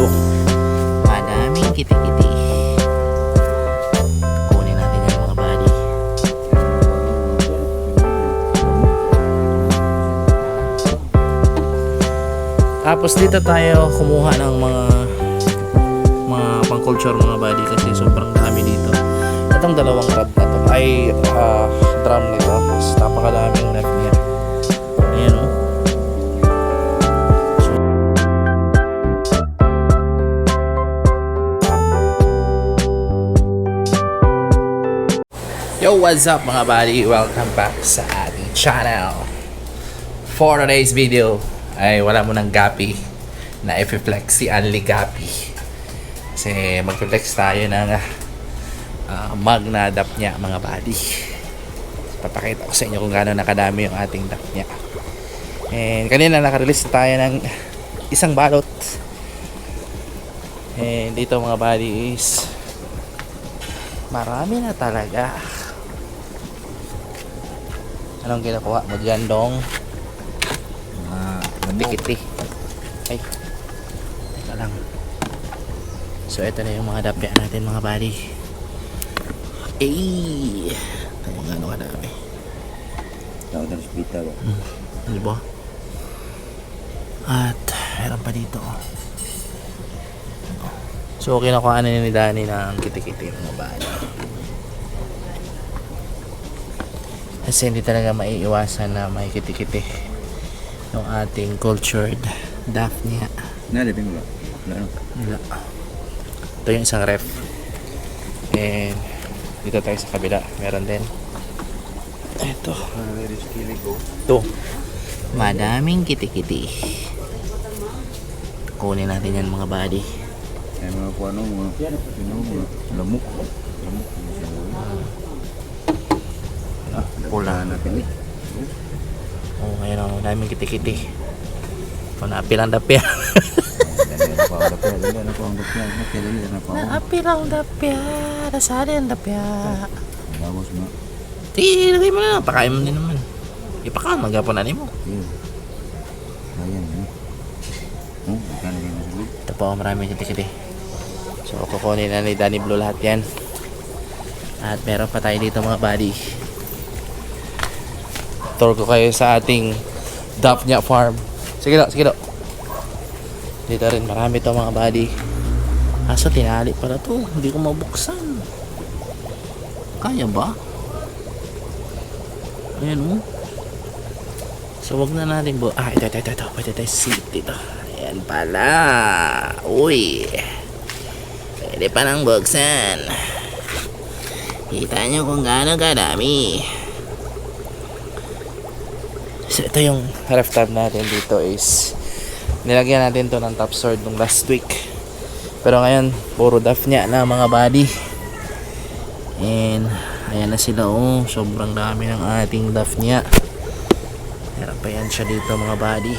dito. Madaming kiti-kiti. Kunin natin yung mga body. Tapos dito tayo kumuha ng mga mga pang culture mga body kasi sobrang dami dito. Itong dalawang rod na to ay ah, drum nito. Mas napakadaming net. Yo, what's up mga buddy? Welcome back sa ating channel. For today's video ay wala mo ng gapi na i-flex si Anli Gapi. Kasi mag-flex tayo ng uh, mag na dap niya mga buddy. Papakita ko sa inyo kung gaano nakadami yung ating dap niya. And kanina nakarelease na tayo ng isang balot. And dito mga buddy is marami na talaga. Anong ginakuha mo dyan, Dong? Mga Tikiti. Ay. Teka lang. So, ito na yung mga dapya natin, mga buddy. Eh. Ay, gano'n kadami. tawag ng hospital. oh. Ano ba? At, meron pa dito. So, kinukuha na ni Danny ng kitikiti mga buddy. Kasi hindi talaga maiiwasan na may kitikiti yung ating cultured Daphnia. Nalipin mo ba? Wala? Wala. Ito yung isang ref. And dito tayo sa kabila. Meron din. Ito. Ito. Madaming kitikiti. Kunin natin yan mga buddy. Ay mga kung ano, mga, ano, mga lamok. Lamok. Ah, Pula. natin eh. Oh, ayun oh, madaming kitikiti. Panapi lang dapya. Na na na Naapi lang dapya. Nasali ang dapya. Bagos na. Di, lagay mo na. Pakain mo din naman. Ipakain, magapon na mo. Ayan. eh. Oh, din na sabi? Ito po, maraming kitikiti. So, kukunin na ni Danny Blue lahat yan. At meron pa tayo dito mga buddy. Tour ko kayo sa ating Daphnia Farm. Sige do, sige do. Dito rin, marami to mga buddy. Asa tinali pala to. Hindi ko mabuksan. Kaya ba? Ayan oh. So, wag na natin bu... Ah, ito, ito, ito, ito. Pwede tayo sit dito. Ayan pala. Uy. Pwede pa nang buksan. Kita nyo kung gaano kadami. Ito yung ref tab natin dito is nilagyan natin to ng top sword nung last week. Pero ngayon, puro Daphnia na mga body. And, ayan na sila oh. Sobrang dami ng ating Daphnia. Meron pa yan siya dito mga body.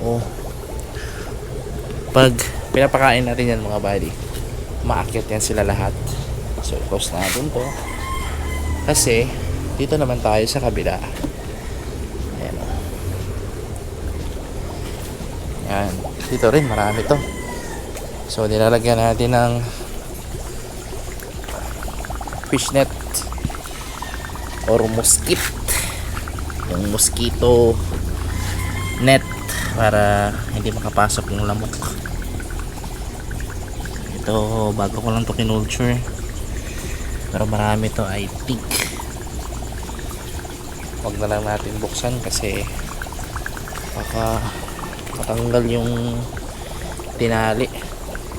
Oh. Pag pinapakain natin yan mga body, maakyat yan sila lahat. So, close na natin to. Kasi, dito naman tayo sa kabila. Ayan o. Yan. Dito rin, marami to. So, nilalagyan natin ng fishnet or mosquit yung mosquito net para hindi makapasok yung lamok ito bago ko lang to kinulture pero marami to I think wag na lang natin buksan kasi baka matanggal yung tinali.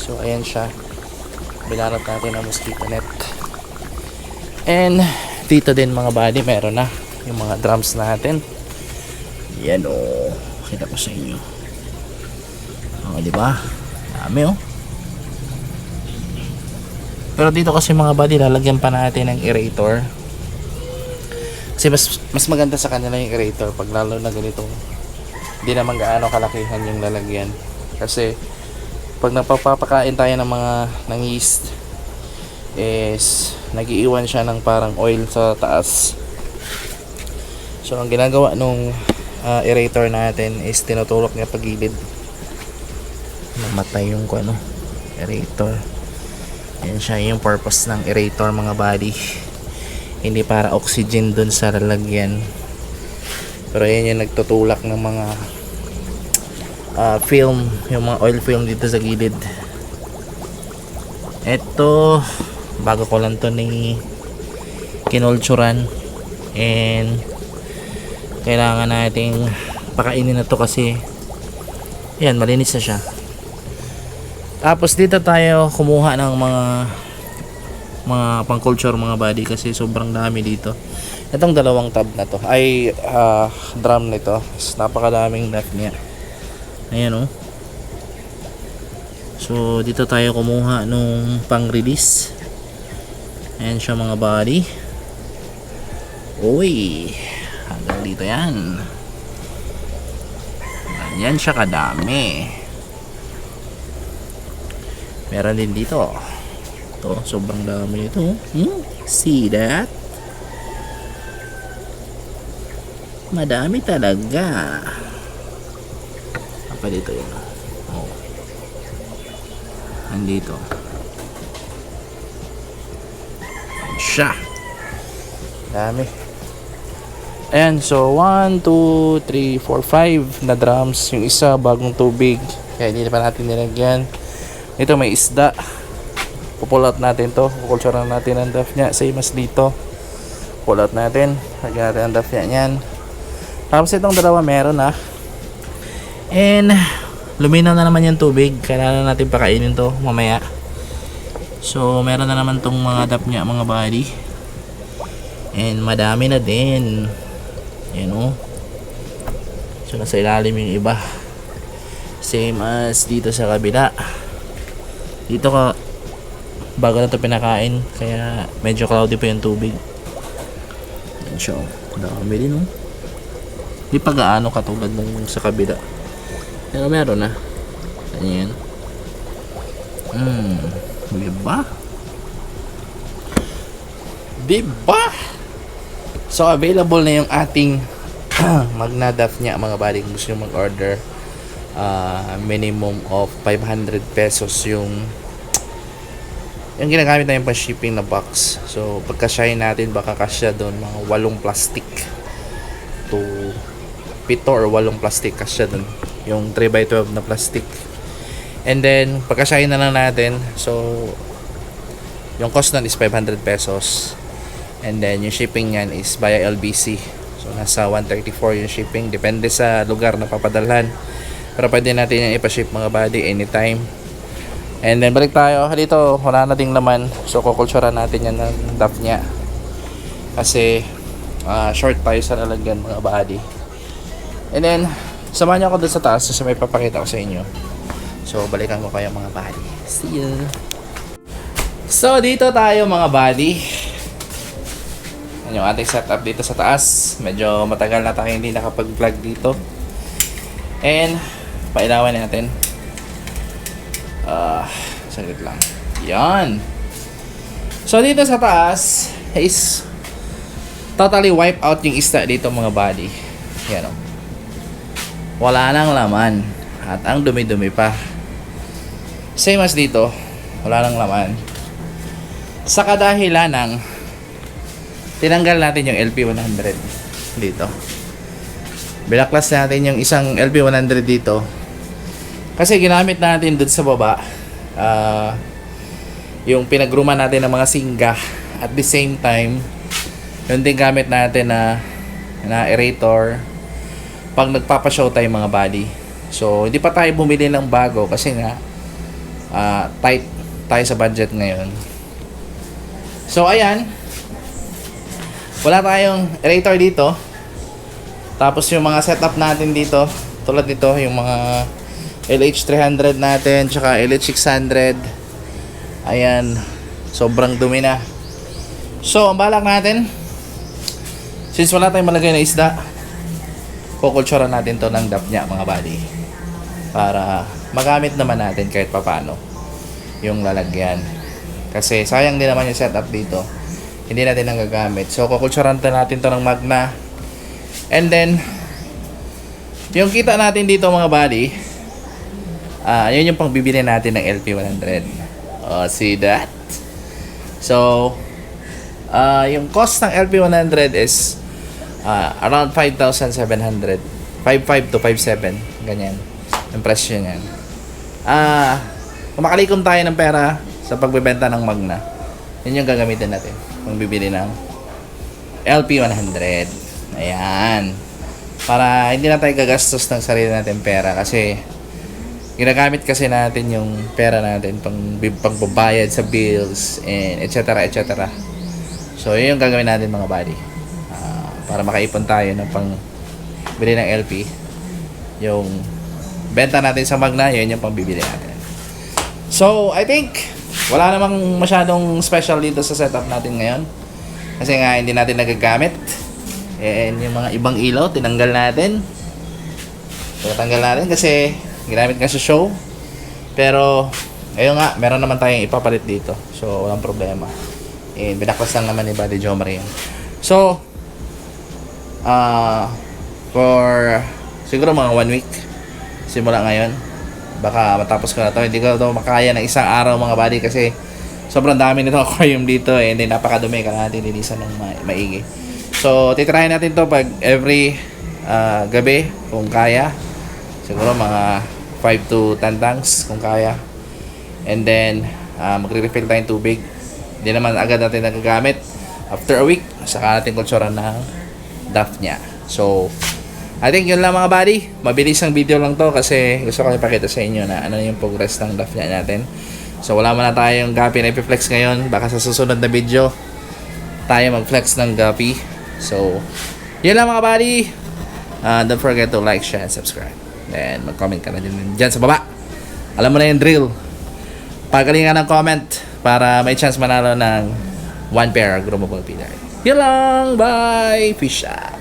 So ayan siya. Binalot natin ng mosquito net. And dito din mga body meron na yung mga drums natin. Yan o kita ko sa inyo. O di ba? Dami o pero dito kasi mga body lalagyan pa natin ng aerator kasi mas mas maganda sa kanila yung aerator pag lalo na ganitong hindi naman gaano kalakihan yung lalagyan kasi pag napapapakain tayo ng mga ng yeast is nagiiwan siya ng parang oil sa taas so ang ginagawa nung ah, aerator natin is tinutulok niya pagilid namatay yung ano, aerator. Yan siya yung purpose ng aerator mga body. Hindi para oxygen dun sa lalagyan. Pero yan yung nagtutulak ng mga ah, film, yung mga oil film dito sa gilid. Ito, bago ko lang to ni kinulturan and kailangan nating pakainin na to kasi yan, malinis na siya. Tapos dito tayo kumuha ng mga mga pang culture mga body kasi sobrang dami dito. Itong dalawang tab na to ay ah, drum nito. Napakadaming nut niya. Ayan oh. So dito tayo kumuha nung pang release. Ayan siya mga body. Uy. Hanggang dito yan. Yan siya kadami. Meron din dito. Ito, sobrang dami ito. Hmm? See that? Madami talaga. Apa dito yun? Oh. Nandito. Yan siya. Dami. Ayan, so 1, 2, 3, 4, 5 na drums. Yung isa bagong tubig. Kaya hindi na pa natin nilagyan. Ito may isda. Pupull out natin to. Kukulturan natin ang duff niya. Same as dito. Pull out natin. Lagyan natin ang duff niya niyan. Tapos itong dalawa meron ah. And luminaw na naman yung tubig. Kailangan natin pakainin to mamaya. So meron na naman tong mga duff niya mga body. And madami na din. Yan o. So nasa ilalim yung iba. Same as dito sa kabila. Dito ka bago na to pinakain kaya medyo cloudy pa yung tubig. Yan siya o. Dami din o. Hindi pa gaano katulad ng sa kabila. Pero meron na. Ayan. Hmm. Diba? Diba? So available na yung ating magnadaf niya mga bali kung gusto nyo mag-order ah, minimum of 500 pesos yung yung ginagamit na yung pa-shipping na box. So pagka-shine natin baka kasya doon mga walong plastic to pito or walong plastic kasya doon yung 3x12 na plastic. And then pagka-shine na lang natin so yung cost nun is 500 pesos. And then yung shipping niyan is via LBC. So nasa 134 yung shipping depende sa lugar na papadalhan. Pero pwede natin yung ipa-ship mga body anytime. And then balik tayo dito, wala na ding laman. So kukulturan natin yan ng duff niya. Kasi ah, short tayo sa lalagyan mga body. And then samahan niyo ako doon sa taas kasi may papakita ko sa inyo. So balikan ko kayo mga body. See ya. So dito tayo mga body. Yan yung ating setup dito sa taas. Medyo matagal na tayo hindi nakapag-vlog dito. And, pailawan natin. Ah, saglit lang. Yan. So, dito sa taas is totally wipe out yung isda dito mga body. Yan o. Wala nang laman. At ang dumi-dumi pa. Same as dito. Wala nang laman. Sa kadahilan ng tinanggal natin yung LP100 dito. Binaklas natin yung isang LP100 dito. Kasi ginamit natin dun sa baba ah, yung pinagruma natin ng mga singga at the same time yun din gamit natin na na aerator pag nagpapashow tayo mga body. So, hindi pa tayo bumili ng bago kasi nga ah, tight tayo sa budget ngayon. So, ayan. Wala tayong aerator dito. Tapos yung mga setup natin dito, tulad nito, yung mga LH300 natin, tsaka LH600. Ayan, sobrang dumi na. So, ang balak natin, since wala tayong malagay na isda, kukulturan natin to ng dap niya, mga buddy. Para magamit naman natin kahit papano yung lalagyan. Kasi sayang din naman yung setup dito. Hindi natin nagagamit. So, kukulturan natin to ng magna. And then, yung kita natin dito mga buddy, Ah, yun yung pangbibili natin ng LP100. Oh, see that? So, ah yung cost ng LP100 is ah, around 5,700. 5,500 to 5,700. Ganyan. Yung presyo niyan. Ah, kung makalikom tayo ng pera sa pagbebenta ng Magna, yun yung gagamitin natin. Kung bibili ng LP100. Ayan. Para hindi na tayo gagastos ng sarili natin pera kasi ginagamit kasi natin yung pera natin pang pagbabayad sa bills and etc etc. So yun yung gagawin natin mga buddy. Ah, para makaipon tayo ng pang bili ng LP. Yung benta natin sa Magna, yun yung pangbibili natin. So, I think wala namang masyadong special dito sa setup natin ngayon. Kasi nga hindi natin nagagamit. And yung mga ibang ilaw, tinanggal natin. Tinatanggal natin kasi ginamit nga sa show. Pero, ayun nga, meron naman tayong ipapalit dito. So, walang problema. And binaklas lang naman ni Buddy Joe Maria. So, ah for siguro mga one week simula ngayon baka matapos ko na to hindi ko to makaya ng isang araw mga buddy kasi sobrang dami nito aquarium dito eh, and then napakadumi kailangan natin linisan ng ma- maigi so titirahin natin to pag every ah, gabi kung kaya siguro mga 5 to 10 tanks kung kaya and then ah, magre-refill tayong tubig hindi naman agad natin nagagamit after a week saka natin kutsura ng DAF niya so I think yun lang mga buddy. Mabilis ang video lang to kasi gusto ko ipakita sa inyo na ano yung progress ng DAF niya natin. So wala man na tayong Gapi na ipiflex ngayon. Baka sa susunod na video tayo mag-flex ng Gapi. So yun lang mga buddy. Uh, don't forget to like, share, and subscribe. Then mag-comment ka na din dyan sa baba. Alam mo na yung drill. Pagalingan ng comment para may chance manalo ng one pair of groomable feeder. Yun lang. Bye. Fish out.